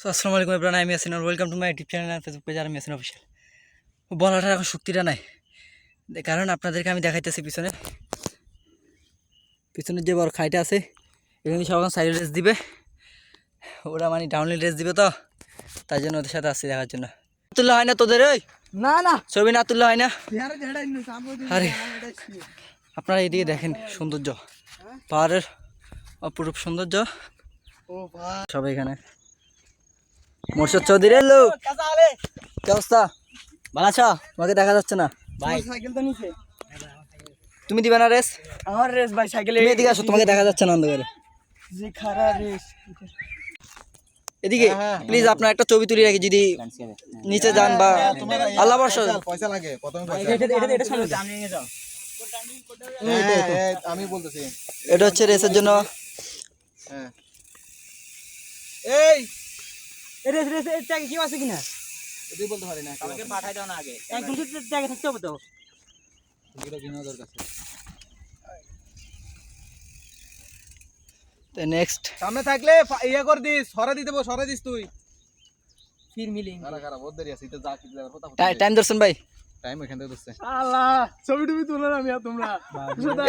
So আসসালামু আলাইকুম এবার আমি Asin welcome to my YouTube channel R Facebook page আর আমি আসিন অফিসিয়াল বলাটার এখন শক্তিটা নাই। কারণ আপনাদেরকে আমি দেখাইতেছি পিছনে। পিছনের যে বড় খাইটা আছে এখানে সব এখন সাইড রেস দিবে। ওরা মানে ডাউনলি রেস দিবে তো। তাই জন্য ওদের সাথে আসছি দেখার জন্য। তুললে হয় না তোদের ওই? না না। ছবি না তুললে হয় না? আরে। আপনারা এদিকে দেখেন সৌন্দর্য। পাহাড়ের অপরূপ সৌন্দর্য। সবাই এখানে। মোর্শেদ চৌধুরী আলে কি অবস্থা? ভালো আছো? তোমাকে দেখা যাচ্ছে না। ভাই। সাইকেল তো নিচে তুমি দিবে না রেস? আমার রেস ভাই সাইকেলে এদিকে আসো তোমাকে দেখা যাচ্ছে না অন্ধকারে। যে খারা রেস। এদিকে প্লিজ আপনার একটা ছবি তুলে রাখি যদি নিচে যান বা আল্লাহ বর্ষা পয়সা লাগে প্রথমে পয়সা। এটা এটা এটা সামনে নিয়ে যাও। হ্যাঁ, হ্যাঁ, আমি বলতেছি। এটা হচ্ছে রেসের জন্য হ্যাঁ। এই! রেস রেস এর ট্যাগ কি আছে কিনা? এটাই বলতে পারি না আমাকে পাঠাই দাও না আগে। একদম ট্যাগে থাকতে হবে তো। কিনা দরকার আছে। তো নেক্সট সামনে থাকলে ইয়ে কর দিস সরে দিতে বল, সরে দিস তুই। ফির মিলিং খারাপ খারাপ বহুত দেরি আছে এটা যা কথা টাইম দর্শন ভাই। টাইম এখান থেকে দিচ্ছে আল্লাহ ছবি টবি তুলে না মিয়া তোমরা?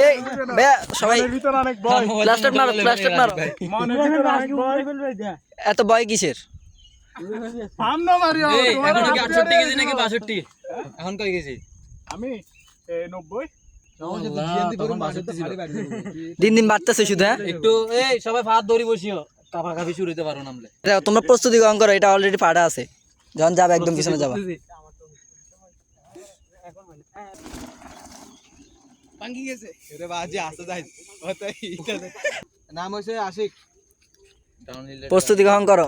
এই ভাইয়া সবাই ভিতরে অনেক ভয়। প্লাস্টার মারো প্লাস্টার মারো। মনের ভিতরে অনেক ভয়। এত ভয় কিসের? সামনে মারিও এখন কি আটষট্টি কেজি নাকি বাষট্টি? এখন কয় কেজি? আমি 90 দিন দিন বাড়তেছে শুধু হ্যাঁ? একটু এই সবাই ভাত দড়ি বসিও। কাপা কাপি শুরু হইতে পারো নামলে তোমরা প্রস্তুতি গ্রহণ করো এটা অলরেডি পাড়া আছে। যখন যাবে একদম পিছনে যাবা। ভাঙ্গি গেছে। এরে বাজি আসতে যাই। নাম হইছে আশিক। প্রস্তুতি গ্রহণ করো।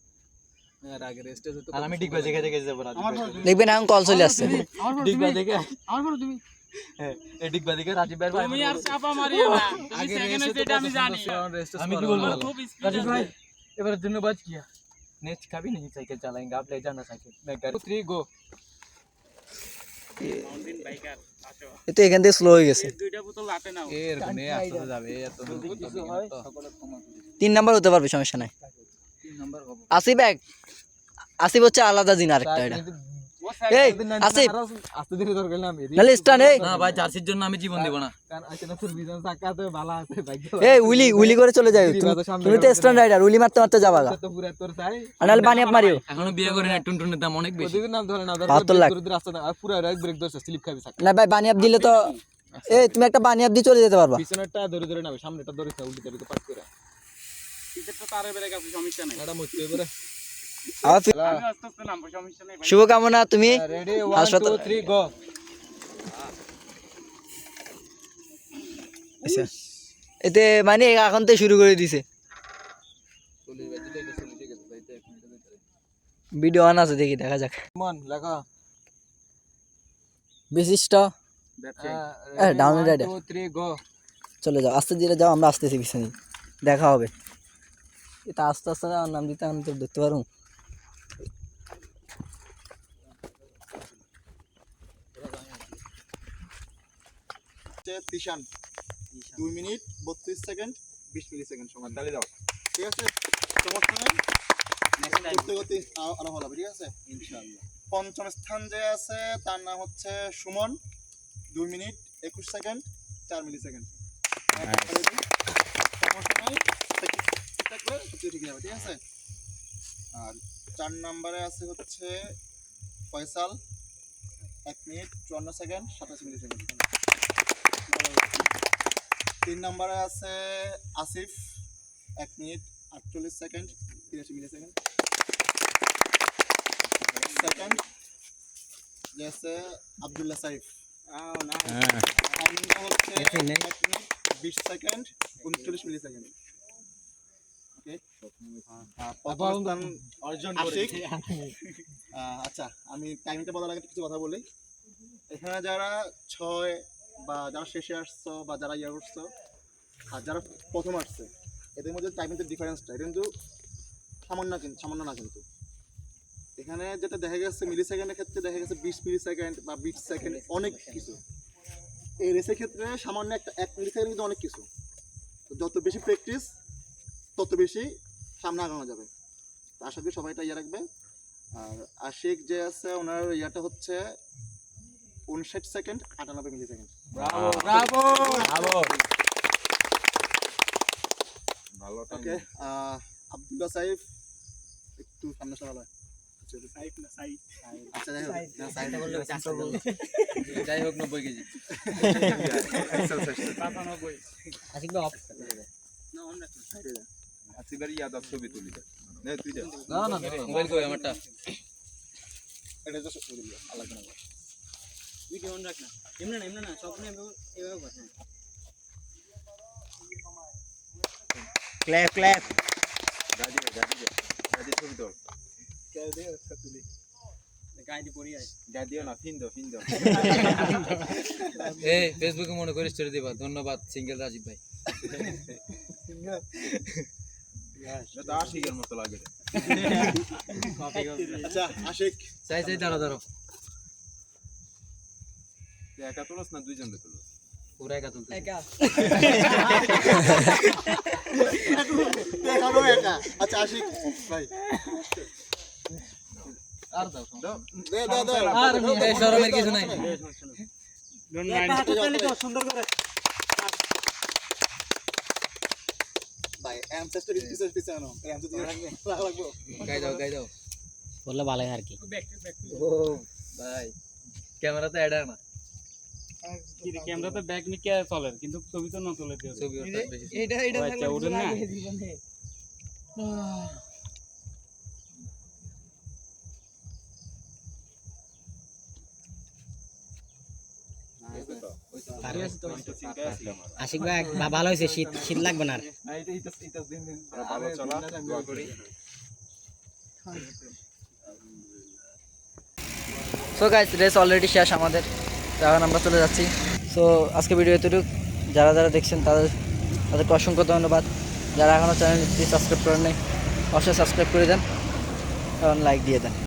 আর আগে রেস্টে তো আর আমি ডিগবাজি খেতে গেছি যাবো আমার ফটো দেখবেন এখন কল চলে আসছে আমার ফটো ডিগবাজি দেখে আমার ফটো তুমি এই ডিগবাজি দেখে রাজীব ভাই তুমি আর চাপা মারিও না তুমি আগে সেকেন্ড রেস্টে হইছে এটা আমি জানি রেস্টে আমি কি বলবো আমার খুব স্পিড রাজীব ভাই আছে এবার ধন্যবাদ কিয়া नेक्स्ट कभी नहीं साइकिल चलाएंगे आप ले जाना साइकिल मैं घर থ্রি গো মাউন্টেন বাইকার আসো এ তো এখান থেকে স্লো হয়ে গেছে এই দুইটা বোতল হাতে নাও এরকম এ আসতে যাবে এত তিন নাম্বার হতে পারবে সমস্যা নাই আসিফ এক আসিফ হচ্ছে আলাদা দিন আরেকটা এটা। এই আসিফ। আস্তে ধীরে দরকার না আমি নাহলে স্টান এই। না ভাই জার্সির জন্য আমি জীবন দেব না। কারণ আছে না তোর বিজন চাকা ভালো আছে ভাগ্য এই উলি উলি করে চলে যাও। তুমি তুমি তো স্টান রাইডার উলি মারতে মারতে যাবা তো পুরা তোর চাই। আর নাহলে বানিয়ে মারিও। এখনও বিয়ে করে না টুনটুনের দাম অনেক বেশি। ওদিকে নাম ধরে না ধরে বাহাত্তর লাখ। দূরে দূরে রাস্তা না রাইট ব্রেক ধরছে স্লিপ খাবি চাকা। না ভাই বানিয়াব দিলে তো এই তুমি একটা বানিয়াব দিয়ে চলে যেতে পারবা। পিছনেরটা ধরে ধরে নাবে সামনেটা ধরে উল্টি তো বেরে শুভকামনা তুমি? 1 হাসপাতাল- 2 3 গো আচ্ছা। এতে মানে এখন তো শুরু করে দিছে। ভিডিও অন আছে দেখি দেখা যাক। মন লেখা। বিশিষ্ট। হ্যাঁ এ, down rider. 2 3 গো চলে যাও আস্তে ধীরে যাও আমরা আসতেছি পিছনে। দেখা হবে। এটা আস্তে আস্তে যাও, নাম দিতে আমি তো দেখতে পারব। তিশান। দুই মিনিট বত্রিশ সেকেন্ড বিশ মিলি সেকেন্ড সময় যাও ঠিক আছে? সমস্যা নেই? করতে করতে আরও ভালো হবে ঠিক আছে? ইনশাআল্লাহ। পঞ্চম স্থান যে আছে তার নাম হচ্ছে সুমন। দুই মিনিট একুশ সেকেন্ড চার মিলি সেকেন্ড সমস্যা নাই ঠিক থাকলে সবকিছু ঠিক যাবে ঠিক আছে? আর চার নম্বরে আছে হচ্ছে ফয়সাল এক মিনিট চুয়ান্ন সেকেন্ড সাতাশ মিলি সেকেন্ড তিন নম্বরে আছে আসিফ এক মিনিট আটচল্লিশ সেকেন্ড তিরাশি মিলি সেকেন্ড সেকেন্ড যে আছে আবদুল্লাহ সাইফ। হচ্ছে এক মিনিট বিশ সেকেন্ড উনচল্লিশ মিলি সেকেন্ড অর্জন আচ্ছা আমি টাইমটা বলার আগে কিছু কথা বলি। এখানে যারা ছয় বা যারা শেষে আসছো বা যারা ইয়ে করছ আর যারা প্রথম আসছে এদের মধ্যে টাইমিংটা ডিফারেন্সটা এটা কিন্তু সামান্য কিন্তু সামান্য না কিন্তু। এখানে যেটা দেখা গেছে মিলি সেকেন্ডের ক্ষেত্রে দেখা গেছে বিশ মিলি সেকেন্ড বা বিশ সেকেন্ড অনেক কিছু। এই রেসের ক্ষেত্রে সামান্য একটা এক মিলি সেকেন্ড কিন্তু অনেক কিছু। যত বেশি প্র্যাকটিস তত বেশি সামনে আগানো যাবে। তো আশা করি সবাই এটা ইয়ে রাখবে। আর আশিক যে আছে ওনার ইয়াটা হচ্ছে উনষাট সেকেন্ড আটানব্বই millisecond okay Abdullah Saif একটু সামনে সরালো সাইড আচ্ছা যাই হোক যাই নব্বই কেজি। আশিক ভাই অফ। না অন্য আজকের ইয়াদ ছবি তুলি দে নে তুই দে না না মোবাইল কই আমারটা? এটা তো আল্লাহ জানে। ভিডিও অন রাখ না? এমনি না এমনি না স্বপ্নে এভাবে এভাবে কর, হ্যাঁ। Clap clap. গাজি গাজি দে গাজি ছবি তোল। না ফিন দো ফিন দো। এ ফেসবুকে মনে করে স্টোরি দিবা। ধন্যবাদ সিঙ্গেল রাজীব ভাই। আশিকের মতো লাগে। আচ্ছা আশিক। চাই চাই দাঁড়া দাঁড়ো একা তুলস না দুইজন তুলস? পুরা একা তুলতে একা। একা আচ্ছা আশিক ভাই। আর দাও দাও। দে দে দে। আর শরমের কিছু নাই। সুন্দর করে ভাই অ্যামসেস্টার পিছে পিছে আনো অ্যামসেস্টার রাখবে লাগবো গাই দাও গাই দাও বললে ভালো হয় আর কি ব্যাক ব্যাক ও ভাই ক্যামেরাতে অ্যাড না ক্যামেরা তো ব্যাক নিকে চলে কিন্তু ছবি তো না তুলে দিও ছবি ওটা বেশি এটা এটা ও আচ্ছা, ওটা না? আশিক ভাই ভালো হয়েছে শীত শীত লাগবে না সো গাইস রেস অলরেডি শেষ আমাদের। এখন আমরা চলে যাচ্ছি। সো আজকে ভিডিও এতটুকু। যারা যারা দেখছেন তাদের তাদেরকে অসংখ্য ধন্যবাদ। যারা এখনও চ্যানেলটি সাবস্ক্রাইব করেন নাই অবশ্যই সাবস্ক্রাইব করে দেন। এবং লাইক দিয়ে দেন।